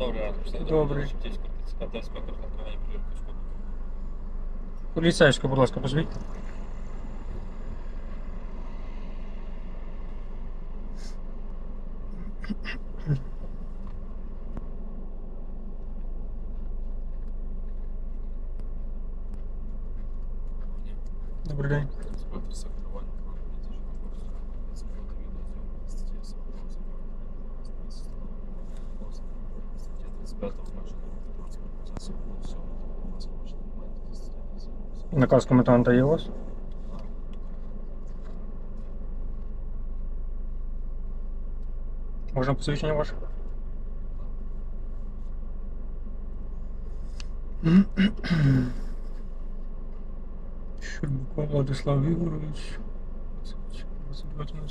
Добре, Адам. Все Добре. Шептицька, ТЦК, та інспектор з накривання перевірки складу. Поліцейську, будь ласка, позвіть. Добрий день. Інспектор з 25-го нашого процесу було все возможно. Наказ коменданта є у вас? Можна посвідчення ваше? Щербаков Владислав Ігорович. Це 29 на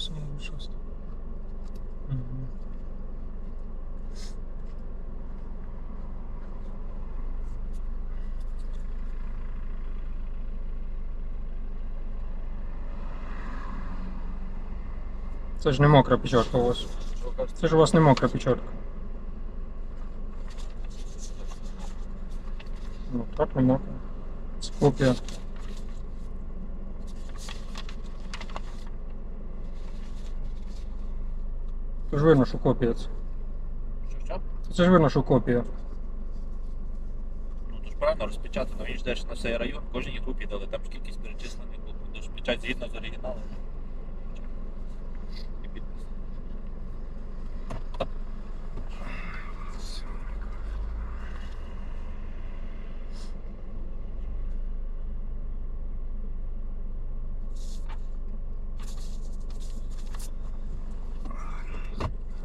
Це ж не мокра печатка у вас. Це ж у вас не мокра печатка. Ну так не мокра. Це копія. Це ж видно, що копія це. Це ж видно, що копія. Ну, то ж правильно розпечатано, він ж йдеш на цей район, кожній групі дали, там ж кількість перечислених було. Тож печать згідно з оригіналом.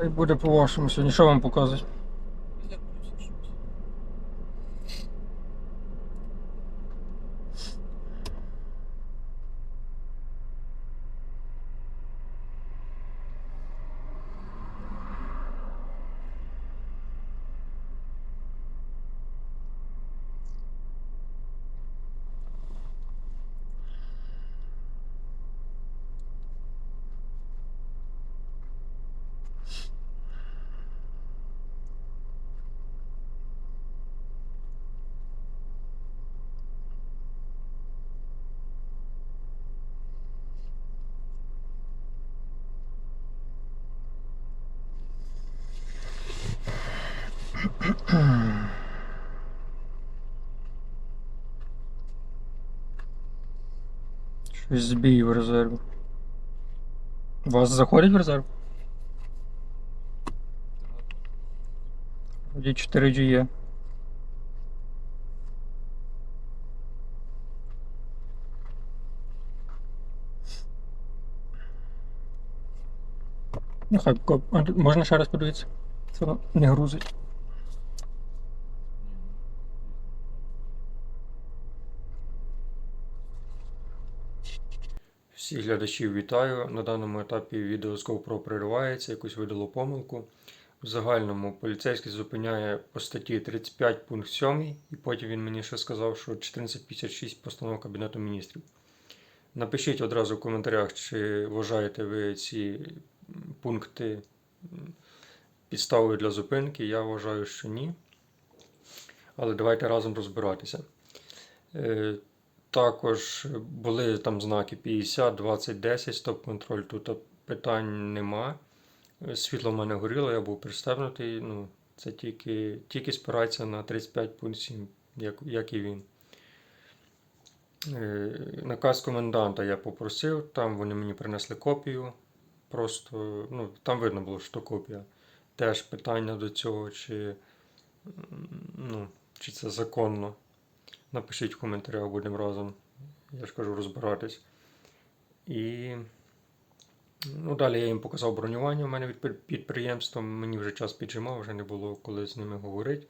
Буде по-вашому сьогодні. Що вам показують? Щось збій в резерві. Вас заходять в резерв? Тоді 4G є. Ну, хай можна ще раз подивитися? Це не грузить. Всіх глядачів вітаю. На даному етапі відео з GoPro переривається, якось видало помилку. В загальному поліцейський зупиняє по статті 35 пункт 7, і потім він мені ще сказав, що 1456 постанова Кабінету міністрів. Напишіть одразу в коментарях, чи вважаєте ви ці пункти підставою для зупинки. Я вважаю, що ні. Але давайте разом розбиратися. Також були там знаки 50, 20, 10, стоп-контроль. Тут питань нема. Світло в мене горіло, я був пристебнутий. Ну, це тільки, тільки спирається на 35 пункт 7, як, як і він. Е, Наказ коменданта я попросив, там вони мені принесли копію. Просто ну, там видно було, що копія. Теж питання до цього, чи, ну, чи це законно. Напишіть в коментарях, будемо разом, я ж кажу, розбиратись. І ну, далі я їм показав бронювання у мене від під- підприємства. Мені вже час піджимав, вже не було коли з ними говорити.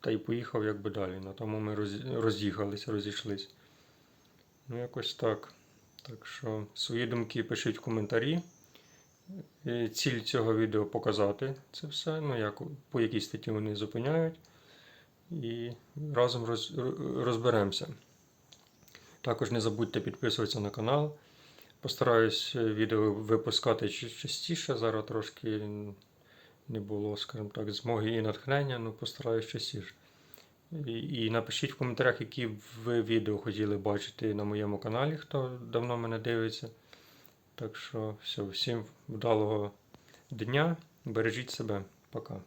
Та й поїхав якби далі. На тому ми роз'їхалися, розійшлись. Ну, якось так. Так що свої думки пишіть в коментарі. Е, Ціль цього відео показати це все. Ну, як, по якій статті вони зупиняють і разом роз, розберемося. Також не забудьте підписуватися на канал. Постараюсь е, відео випускати частіше. Зараз трошки не було, скажімо так, змоги і натхнення, ну постараюсь частіше. І, і напишіть в коментарях, які ви відео хотіли бачити на моєму каналі, хто давно мене дивиться. Так що все, всім вдалого дня, бережіть себе, пока.